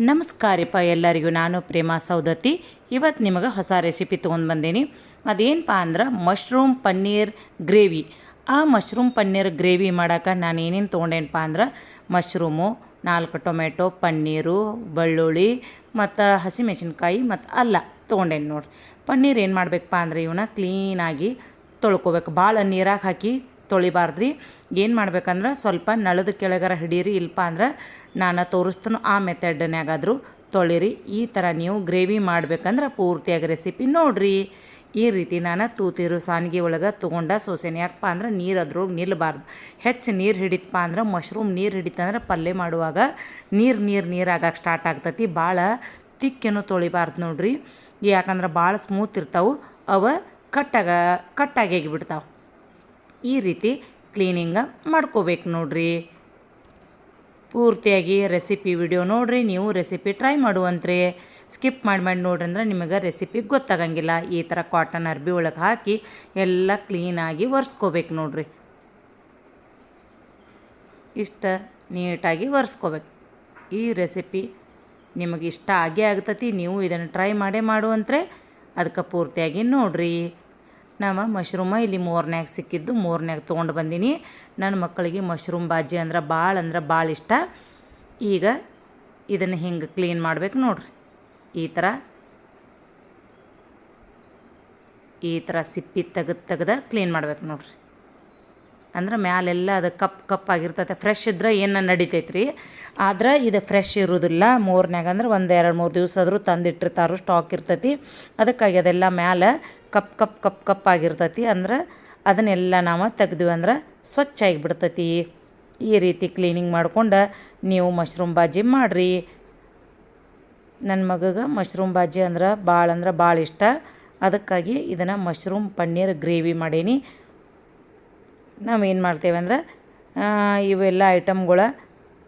ನಮಸ್ಕಾರಪ್ಪ ಎಲ್ಲರಿಗೂ. ನಾನು ಪ್ರೇಮಾ ಸೌದತ್ತಿ ಇವತ್ತು ನಿಮಗೆ ಹೊಸ ರೆಸಿಪಿ ತೊಗೊಂಡು ಬಂದೀನಿ. ಅದೇನಪ್ಪ ಅಂದ್ರೆ ಮಶ್ರೂಮ್ ಪನ್ನೀರ್ ಗ್ರೇವಿ ಆ ಮಶ್ರೂಮ್ ಪನ್ನೀರ್ ಗ್ರೇವಿ ಮಾಡೋಕೆ ನಾನು ಏನೇನು ತೊಗೊಂಡೇನಪ್ಪ ಅಂದ್ರೆ ಮಶ್ರೂಮು ನಾಲ್ಕು ಟೊಮೆಟೊ ಪನ್ನೀರು ಬೆಳ್ಳುಳ್ಳಿ, ಮತ್ತು ಹಸಿಮೆಣಸಿನ್ಕಾಯಿ, ಮತ್ತು ಅಲ್ಲ ತೊಗೊಂಡೇನಿ ನೋಡ್ರಿ. ಪನ್ನೀರ್ ಏನು ಮಾಡಬೇಕಪ್ಪ ಅಂದರೆ ಇವನ್ನ ಕ್ಲೀನಾಗಿ ತೊಳ್ಕೊಬೇಕು. ಭಾಳ ನೀರಾಗಿ ಹಾಕಿ ತೊಳಿಬಾರ್ದ್ರಿ. ಏನು ಮಾಡ್ಬೇಕಂದ್ರೆ ಸ್ವಲ್ಪ ನಳದ ಕೆಳಗರ ಹಿಡೀರಿ, ಇಲ್ಪ ಅಂದ್ರೆ ನಾನು ತೋರಿಸ್ತೇನೆ ಆ ಮೆಥಡ್ನಾಗಾದರೂ ತೊಳಿರಿ. ಈ ಥರ ನೀವು ಗ್ರೇವಿ ಮಾಡ್ಬೇಕಂದ್ರೆ ಪೂರ್ತಿಯಾಗಿ ರೆಸಿಪಿ ನೋಡ್ರಿ. ಈ ರೀತಿ ನಾನು ತೂತಿರು ಸಾನ್ಗಿ ಒಳಗೆ ತೊಗೊಂಡ ಸೋಸೆನೆ ಯಾಕಪ್ಪ ಅಂದ್ರೆ ನೀರು ಅದ್ರೊಳಗೆ ನಿಲ್ಲಬಾರ್ದು ಹೆಚ್ಚು ನೀರು ಹಿಡಿತಪ್ಪ ಅಂದ್ರೆ ಮಶ್ರೂಮ್ ನೀರು ಹಿಡಿತಂದ್ರೆ ಪಲ್ಯ ಮಾಡುವಾಗ ನೀರು ನೀರು ನೀರು ಆಗಕ್ಕೆ ಸ್ಟಾರ್ಟ್ ಆಗ್ತತಿ. ಭಾಳ ತಿಕ್ಕೇನು ತೊಳಿಬಾರ್ದು ನೋಡ್ರಿ. ಯಾಕಂದ್ರೆ ಭಾಳ ಸ್ಮೂತ್ ಇರ್ತಾವೆ. ಅವ ಕಟ್ಟಾಗ, ಕಟ್ಟಾಗಿ ಬಿಡ್ತಾವೆ ಈ ರೀತಿ ಕ್ಲೀನಿಂಗ ಮಾಡ್ಕೋಬೇಕು ನೋಡ್ರಿ. ಪೂರ್ತಿಯಾಗಿ ರೆಸಿಪಿ ವಿಡಿಯೋ ನೋಡ್ರಿ, ನೀವು ರೆಸಿಪಿ ಟ್ರೈ ಮಾಡುವಂತ್ರಿ. ಸ್ಕಿಪ್ ಮಾಡಿ ಮಾಡಿ ನೋಡ್ರಿ ಅಂದ್ರೆ ನಿಮಗೆ ರೆಸಿಪಿ ಗೊತ್ತಾಗಂಗಿಲ್ಲ. ಈ ಥರ ಕಾಟನ್ ಅರ್ಬಿ ಒಳಗೆ ಹಾಕಿ ಎಲ್ಲ ಕ್ಲೀನಾಗಿ ಒರೆಸ್ಕೋಬೇಕು ನೋಡ್ರಿ. ಇಷ್ಟ ನೀಟಾಗಿ ಒರೆಸ್ಕೋಬೇಕು. ಈ ರೆಸಿಪಿ ನಿಮಗೆ ಇಷ್ಟ ಆಗೇ ಆಗ್ತತಿ, ನೀವು ಇದನ್ನು ಟ್ರೈ ಮಾಡೇ ಮಾಡುವಂತ್ರೆ ಅದಕ್ಕೆ ಪೂರ್ತಿಯಾಗಿ ನೋಡ್ರಿ. ನಮ್ಮ ಮಶ್ರೂಮ ಇಲ್ಲಿ ಮೂರನ್ಯಾಗ ಸಿಕ್ಕಿದ್ದು ಮೂರನ್ಯಾಗ ತೊಗೊಂಡು ಬಂದೀನಿ. ನನ್ನ ಮಕ್ಕಳಿಗೆ ಮಶ್ರೂಮ್ ಬಾಜಿ ಅಂದ್ರೆ ಭಾಳ ಅಂದ್ರೆ ಭಾಳ ಇಷ್ಟ. ಈಗ ಇದನ್ನು ಹಿಂಗೆ ಕ್ಲೀನ್ ಮಾಡ್ಬೇಕು ನೋಡ್ರಿ. ಈ ಥರ ಈ ಥರ ಸಿಪ್ಪಿ ತೆಗೆದು ತೆಗೆದ ಕ್ಲೀನ್ ಮಾಡ್ಬೇಕು ನೋಡ್ರಿ. ಅಂದ್ರೆ ಮ್ಯಾಲೆಲ್ಲ ಅದು ಕಪ್ ಕಪ್ ಆಗಿರ್ತೈತೆ. ಫ್ರೆಶ್ ಇದ್ರೆ ಏನು ನಡಿತೈತೆ ರೀ ಆದ್ರೆ ಇದು ಫ್ರೆಶ್ ಇರೋದಿಲ್ಲ. ಮೂರನ್ಯಾಗ ಅಂದ್ರೆ ಒಂದು ಎರಡು ಮೂರು ದಿವಸ ಆದರೂ ತಂದಿಟ್ಟಿರ್ತಾರೋ ಸ್ಟಾಕ್ ಇರ್ತೈತಿ. ಅದಕ್ಕಾಗಿ ಅದೆಲ್ಲ ಮ್ಯಾಲೆ ಕಪ್ ಕಪ್ ಕಪ್ ಕಪ್ ಆಗಿರ್ತೈತಿ. ಅಂದ್ರೆ ಅದನ್ನೆಲ್ಲ ನಾವು ತೆಗ್ದಿವಿ ಅಂದ್ರೆ ಸ್ವಚ್ಛ ಆಗಿಬಿಡ್ತೈತಿ. ಈ ರೀತಿ ಕ್ಲೀನಿಂಗ್ ಮಾಡ್ಕೊಂಡು ನೀವು ಮಶ್ರೂಮ್ ಬಾಜಿ ಮಾಡಿರಿ. ನನ್ನ ಮಗಗೆ ಮಶ್ರೂಮ್ ಬಾಜಿ ಅಂದ್ರೆ ಭಾಳ ಅಂದ್ರೆ ಭಾಳ ಇಷ್ಟ. ಅದಕ್ಕಾಗಿ ಇದನ್ನು ಮಶ್ರೂಮ್ ಪನ್ನೀರ್ ಗ್ರೇವಿ ಮಾಡೀನಿ. ನಾವೇನು ಮಾಡ್ತೇವೆ ಅಂದ್ರೆ ಇವೆಲ್ಲ ಐಟಮ್ಗಳು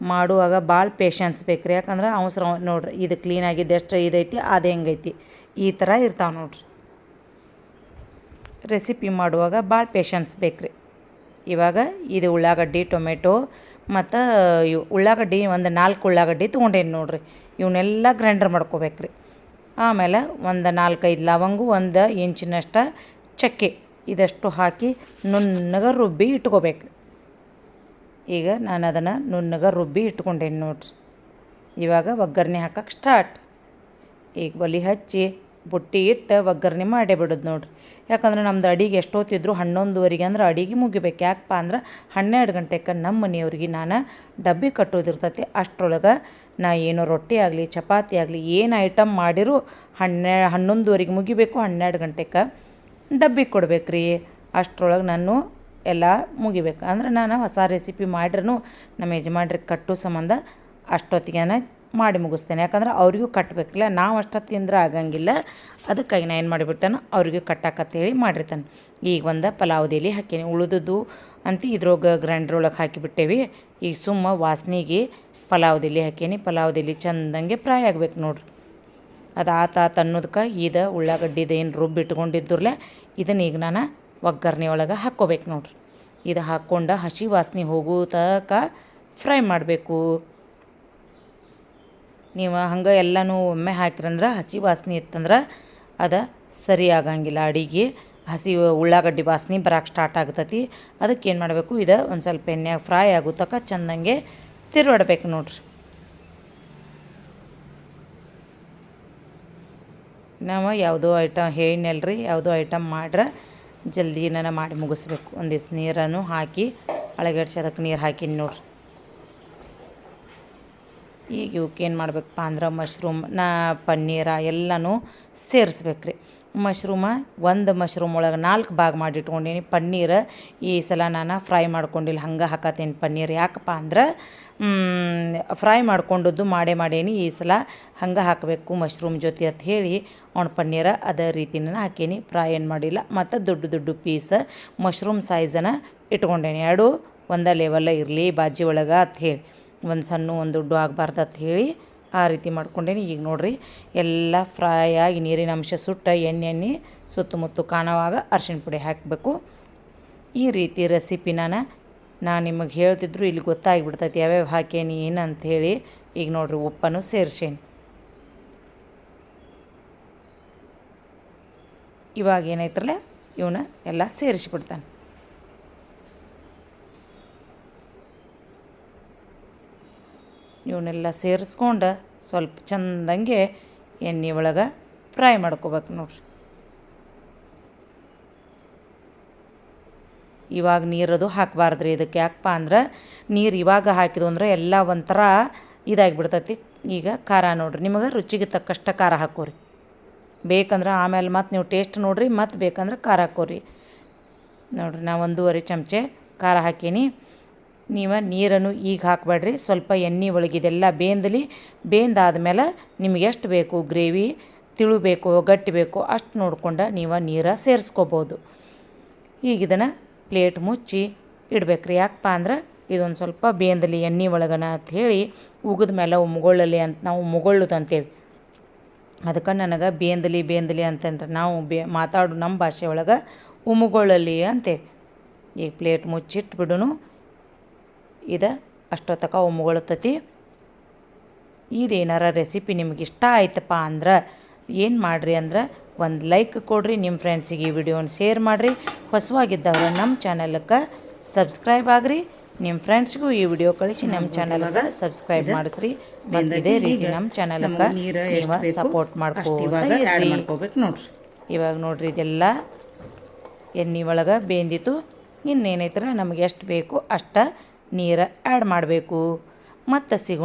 ಮಾಡುವಾಗ ಭಾಳ ಪೇಷನ್ಸ್ ಬೇಕು ರೀ ಯಾಕಂದ್ರೆ ಅವಸರ ನೋಡ್ರಿ, ಇದು ಕ್ಲೀನಾಗಿದ್ದು ಎಷ್ಟು ಇದೈತಿ, ಅದು ಹೆಂಗೈತಿ. ಈ ಥರ ಇರ್ತಾವೆ ನೋಡ್ರಿ. ರೆಸಿಪಿ ಮಾಡುವಾಗ ಭಾಳ ಪೇಷನ್ಸ್ ಬೇಕು ರೀ ಇವಾಗ ಇದು ಉಳ್ಳಾಗಡ್ಡಿ, ಟೊಮೆಟೊ, ಮತ್ತು ಇವು ಉಳ್ಳಾಗಡ್ಡಿ ಒಂದು ನಾಲ್ಕು ಉಳ್ಳಾಗಡ್ಡಿ ತೊಗೊಂಡೇನು ನೋಡ್ರಿ. ಇವನ್ನೆಲ್ಲ ಗ್ರೈಂಡರ್ ಮಾಡ್ಕೋಬೇಕು ರೀ ಆಮೇಲೆ ಒಂದು ನಾಲ್ಕೈದು ಲವಂಗು, ಒಂದು ಇಂಚಿನಷ್ಟು ಚಕ್ಕೆ. ಇದಷ್ಟು ಹಾಕಿ ನುಣ್ಣಗೆ ರುಬ್ಬಿ ಇಟ್ಕೋಬೇಕು. ಈಗ ನಾನು ಅದನ್ನು ನುಣ್ಣಗೆ ರುಬ್ಬಿ ಇಟ್ಕೊಂಡೇನಿ ನೋಡ್ರಿ. ಇವಾಗ ಒಗ್ಗರಣೆ ಹಾಕಕ್ಕೆ ಸ್ಟಾರ್ಟ್ ಈಗ ಬಲಿ ಹಚ್ಚಿ ಬುಟ್ಟಿ ಇಟ್ಟು ಒಗ್ಗರಣೆ ಮಾಡೇ ಬಿಡೋದು ನೋಡ್ರಿ. ಯಾಕಂದ್ರೆ ನಮ್ದು ಅಡಿಗೆ ಎಷ್ಟೊತ್ತಿದ್ರು ಹನ್ನೊಂದುವರೆಗೆ ಅಂದ್ರೆ ಅಡಿಗೆ ಮುಗಿಬೇಕು. ಯಾಕಪ್ಪ ಅಂದ್ರೆ ಹನ್ನೆರಡು ಗಂಟೆಗೆ ನಮ್ಮ ಮನೆಯವ್ರಿಗೆ ನಾನು ಡಬ್ಬಿ ಕಟ್ಟೋದಿರ್ತೈತಿ. ಅಷ್ಟರೊಳಗೆ ನಾ ಏನೋ ರೊಟ್ಟಿ ಆಗಲಿ, ಚಪಾತಿ ಆಗಲಿ, ಏನು ಐಟಮ್ ಮಾಡಿರೂ ಹನ್ನೆ ಹನ್ನೊಂದುವರೆಗೆ ಮುಗಿಬೇಕು. ಹನ್ನೆರಡು ಗಂಟೆಗೆ ಡಬ್ಬಿ ಕೊಡ್ಬೇಕು ರೀ ಅಷ್ಟರೊಳಗೆ ನಾನು ಎಲ್ಲ ಮುಗಿಬೇಕು. ಅಂದ್ರೆ ನಾನು ಹೊಸ ರೆಸಿಪಿ ಮಾಡ್ರೂ ನಮ್ಮ ಯಜಮಾನ್ರಿಗೆ ಕಟ್ಟೋ ಸಂಬಂಧ ಅಷ್ಟೊತ್ತಿಗೆ ಮಾಡಿ ಮುಗಿಸ್ತೇನೆ. ಯಾಕಂದ್ರೆ ಅವ್ರಿಗೂ ಕಟ್ಟಬೇಕಿಲ್ಲ ನಾವು ಅಷ್ಟೊತ್ತು ತಿಂದ್ರೆ ಆಗಂಗಿಲ್ಲ. ಅದಕ್ಕಾಗಿ ನಾನು ಏನು ಮಾಡಿಬಿಡ್ತಾನೆ ಅವ್ರಿಗೂ ಕಟ್ಟಾಕತ್ತೇಳಿ ಮಾಡಿರ್ತಾನೆ. ಈಗ ಒಂದು ಪಲಾವ್ದ ಎಲೆ ಹಾಕೀನಿ, ಉಳಿದದ್ದು ಅಂತ ಇದ್ರೊಳಗೆ ಗ್ರೈಂಡ್ರ್ ಒಳಗೆ ಹಾಕಿಬಿಟ್ಟೇವಿ. ಈಗ ಸುಮ್ಮ ವಾಸನೆಗೆ ಹಾಕೀನಿ ಪಲಾವ್ದ ಎಲೆ ಚಂದಂಗೆ ಫ್ರೈ ಆಗ್ಬೇಕು ನೋಡ್ರಿ. ಅದು ಆತ ಆತ ಅನ್ನೋದಕ್ಕೆ ಇದು ಉಳ್ಳಾಗಡ್ಡಿದು ಏನು ರುಬ್ಬಿ ಇಟ್ಕೊಂಡಿದ್ದುರ್ಲೆ ಇದನ್ನ ಈಗ ನಾನು ಒಗ್ಗರಣೆ ಒಳಗೆ ಹಾಕ್ಕೋಬೇಕು ನೋಡ್ರಿ. ಇದು ಹಾಕ್ಕೊಂಡು ಹಸಿ ವಾಸನೆ ಹೋಗೋ ತಕ ಫ್ರೈ ಮಾಡಬೇಕು. ನೀವು ಹಂಗೆ ಎಲ್ಲನೂ ಒಮ್ಮೆ ಹಾಕಿರಂದ್ರೆ ಹಸಿ ವಾಸನೆ ಇತ್ತಂದ್ರೆ ಅದು ಸರಿ ಆಗಂಗಿಲ್ಲ. ಅಡಿಗೆ ಹಸಿ ಉಳ್ಳಾಗಡ್ಡಿ ವಾಸನೆ ಬರಕ್ಕೆ ಸ್ಟಾರ್ಟ್ ಆಗ್ತೈತಿ. ಅದಕ್ಕೆ ಏನು ಮಾಡಬೇಕು? ಇದು ಒಂದು ಸ್ವಲ್ಪ ಎಣ್ಣೆ ಫ್ರೈ ಆಗೋ ತಕ ಚಂದಂಗೆ ತಿರುವಾಡ್ಬೇಕು ನೋಡ್ರಿ. ನಾವು ಯಾವುದೋ ಐಟಮ್ ಹೇಳಿನಲ್ರಿ, ಯಾವುದೋ ಐಟಮ್ ಮಾಡ್ರೆ ಜಲ್ದಿ ನಾನು ಮಾಡಿ ಮುಗಿಸ್ಬೇಕು. ಒಂದಿಷ್ಟು ನೀರನ್ನು ಹಾಕಿ ಅಳಗಡ್ಸಿ ಅದಕ್ಕೆ ನೀರು ಹಾಕೀನಿ ನೋಡ್ರಿ. ಈಗ ಇವಕ್ಕೆ ಏನು ಮಾಡ್ಬೇಕಪ್ಪ ಅಂದ್ರೆ ಮಶ್ರೂಮ್ ನಾ ಪನ್ನೀರ ಎಲ್ಲನೂ ಸೇರಿಸ್ಬೇಕು ರೀ ಮಶ್ರೂಮ, ಒಂದು ಮಶ್ರೂಮ್ ಒಳಗೆ ನಾಲ್ಕು ಭಾಗ ಮಾಡಿ ಇಟ್ಕೊಂಡೀನಿ ಪನ್ನೀರ್ ಈ ಸಲ ನಾನು ಫ್ರೈ ಮಾಡ್ಕೊಂಡಿಲ್ಲ. ಹಂಗೆ ಹಾಕತ್ತೀನಿ ಪನ್ನೀರ್. ಯಾಕಪ್ಪ ಅಂದ್ರೆ ಫ್ರೈ ಮಾಡ್ಕೊಂಡದ್ದು ಮಾಡೇ ಮಾಡೇನಿ. ಈ ಸಲ ಹಂಗೆ ಹಾಕಬೇಕು ಮಶ್ರೂಮ್ ಜೊತೆ ಅಂತ ಹೇಳಿ ಒಣ ಪನ್ನೀರ ಅದೇ ರೀತಿನ ಹಾಕೀನಿ. ಫ್ರೈ ಏನು ಮಾಡಿಲ್ಲ. ಮತ್ತು ದೊಡ್ಡ ದೊಡ್ಡ ಪೀಸ್ ಮಶ್ರೂಮ್ ಸೈಜನ್ನು ಇಟ್ಕೊಂಡೇನಿ. ಎರಡು, ಒಂದೇ ಲೆವೆಲ್ಲ ಇರಲಿ, ಬಾಜಿ ಒಳಗೆ ಅಂತ ಹೇಳಿ. ಒಂದು ಸಣ್ಣ, ಒಂದು ದೊಡ್ಡ ಆಗಬಾರ್ದು ಅಂತ ಹೇಳಿ ಆ ರೀತಿ ಮಾಡ್ಕೊಂಡೇನಿ. ಈಗ ನೋಡಿರಿ, ಎಲ್ಲ ಫ್ರೈ ಆಗಿ ನೀರಿನ ಅಂಶ ಸುಟ್ಟ ಎಣ್ಣೆ ಎಣ್ಣೆ ಸುತ್ತಮುತ್ತ ಕಾಣುವಾಗ ಅರ್ಶಿಣ ಪುಡಿ ಹಾಕಬೇಕು. ಈ ರೀತಿ ರೆಸಿಪಿ ನಾನು ನಾನು ನಿಮಗೆ ಹೇಳ್ತಿದ್ರು ಇಲ್ಲಿ ಗೊತ್ತಾಗಿಬಿಡ್ತೈತಿ ಯಾವ್ಯಾವ ಹಾಕೇನಿ ಏನು ಹೇಳಿ ಈಗ ನೋಡಿರಿ, ಉಪ್ಪನ್ನು ಸೇರ್ಸೇನಿ. ಇವಾಗ ಏನೈತ್ರಲ್ಲ ಇವನ್ನ ಎಲ್ಲ ಸೇರಿಸ್ಬಿಡ್ತಾನೆ ಇವನ್ನೆಲ್ಲ ಸೇರಿಸ್ಕೊಂಡು ಸ್ವಲ್ಪ ಚಂದಂಗೆ ಎಣ್ಣೆ ಒಳಗೆ ಫ್ರೈ ಮಾಡ್ಕೋಬೇಕು ನೋಡ್ರಿ. ಇವಾಗ ನೀರದು ಹಾಕಬಾರ್ದ್ರಿ, ಇದಕ್ಕೆ ಯಾಕಪ್ಪ ಅಂದ್ರೆ ನೀರು ಇವಾಗ ಹಾಕಿದ್ವು ಅಂದ್ರೆ ಎಲ್ಲ ಒಂಥರ ಇದಾಗಿಬಿಡ್ತೈತಿ. ಈಗ ಖಾರ ನೋಡ್ರಿ, ನಿಮಗೆ ರುಚಿಗೆ ತಕ್ಕಷ್ಟು ಖಾರ ಹಾಕೋರಿ. ಬೇಕಂದ್ರೆ ಆಮೇಲೆ ಮತ್ತು ನೀವು ಟೇಸ್ಟ್ ನೋಡ್ರಿ ಮತ್ತು ಬೇಕಂದ್ರೆ ಖಾರ ಹಾಕೋರಿ. ನೋಡ್ರಿ ನಾ ಒಂದೂವರೆ ಚಮಚೆ ಖಾರ ಹಾಕೀನಿ. ನೀವು ನೀರನ್ನು ಈಗ ಹಾಕಬೇಡ್ರಿ. ಸ್ವಲ್ಪ ಎಣ್ಣೆ ಒಳಗಿದೆಲ್ಲ ಬೇಂದಲಿ ಬೇಂದಾದ್ಮೇಲೆ ನಿಮ್ಗೆ ಎಷ್ಟು ಬೇಕು, ಗ್ರೇವಿ ತಿಳು ಬೇಕೋ ಗಟ್ಟಿ ಬೇಕು, ಅಷ್ಟು ನೋಡ್ಕೊಂಡು ನೀವು ನೀರು ಸೇರಿಸ್ಕೋಬೋದು. ಈಗ ಇದನ್ನು ಪ್ಲೇಟ್ ಮುಚ್ಚಿ ಇಡ್ಬೇಕ್ರಿ. ಯಾಕಪ್ಪ ಅಂದ್ರೆ ಇದೊಂದು ಸ್ವಲ್ಪ ಬೇಂದಲಿ, ಎಣ್ಣೆ ಒಳಗನ ಅಂತ ಹೇಳಿ ಉಗಿದ ಮೇಲೆ ಮುಗೊಳ್ಳಲಿ ಅಂತ ನಾವು ಮುಗೊಳ್ಳುದು ಅಂತೇವೆ ಅದಕ್ಕೆ ನನಗೆ ಬೇಂದಲಿ ಬೇಂದಲಿ ಅಂತಂದ್ರೆ ನಾವು ಬೇ ಮಾತಾಡೋ ನಮ್ಮ ಭಾಷೆ ಒಳಗೆ ಉಮುಗೊಳ್ಳಲಿ ಅಂತೇವೆ ಈಗ ಪ್ಲೇಟ್ ಮುಚ್ಚಿಟ್ಬಿಡೂ ಇದು ಅಷ್ಟೊತ್ತಕ ಉಮ್ಗೊಳ್ತತಿ ಇದೇನಾರ ರೆಸಿಪಿ ನಿಮ್ಗೆ ಇಷ್ಟ ಆಯ್ತಪ್ಪ ಅಂದ್ರೆ ಏನು ಮಾಡಿರಿ ಅಂದ್ರೆ ಒಂದು ಲೈಕ್ ಕೊಡ್ರಿ ನಿಮ್ಮ ಫ್ರೆಂಡ್ಸಿಗೆ ಈ ವಿಡಿಯೋನ ಶೇರ್ ಮಾಡಿರಿ. ಹೊಸವಾಗಿದ್ದವ್ರ ನಮ್ಮ ಚಾನಲ್ಗೆ ಸಬ್ಸ್ಕ್ರೈಬ್ ಆಗ್ರಿ. ನಿಮ್ಮ ಫ್ರೆಂಡ್ಸ್ಗೂ ಈ ವಿಡಿಯೋ ಕಳಿಸಿ ನಮ್ಮ ಚಾನಲ್ಗೆ ಸಬ್ಸ್ಕ್ರೈಬ್ ಮಾಡಿಸ್ರಿ. ಇದೇ ರೀತಿ ನಮ್ಮ ಚಾನಲ್ಗೆ ನೀವು ಸಪೋರ್ಟ್ ಮಾಡ್ಕೋಬೇಕು ನೋಡ್ರಿ. ಇವಾಗ ನೋಡ್ರಿ ಇದೆಲ್ಲ ಎಣ್ಣೆ ಒಳಗೆ ಬೇಂದಿತ್ತು ಇನ್ನೇನೈತ್ರ ನಮಗೆ ಎಷ್ಟು ಬೇಕು ಅಷ್ಟು ನೀರು ಆ್ಯಡ್ ಮಾಡಬೇಕು. ಮತ್ತು ಸಿಗೋ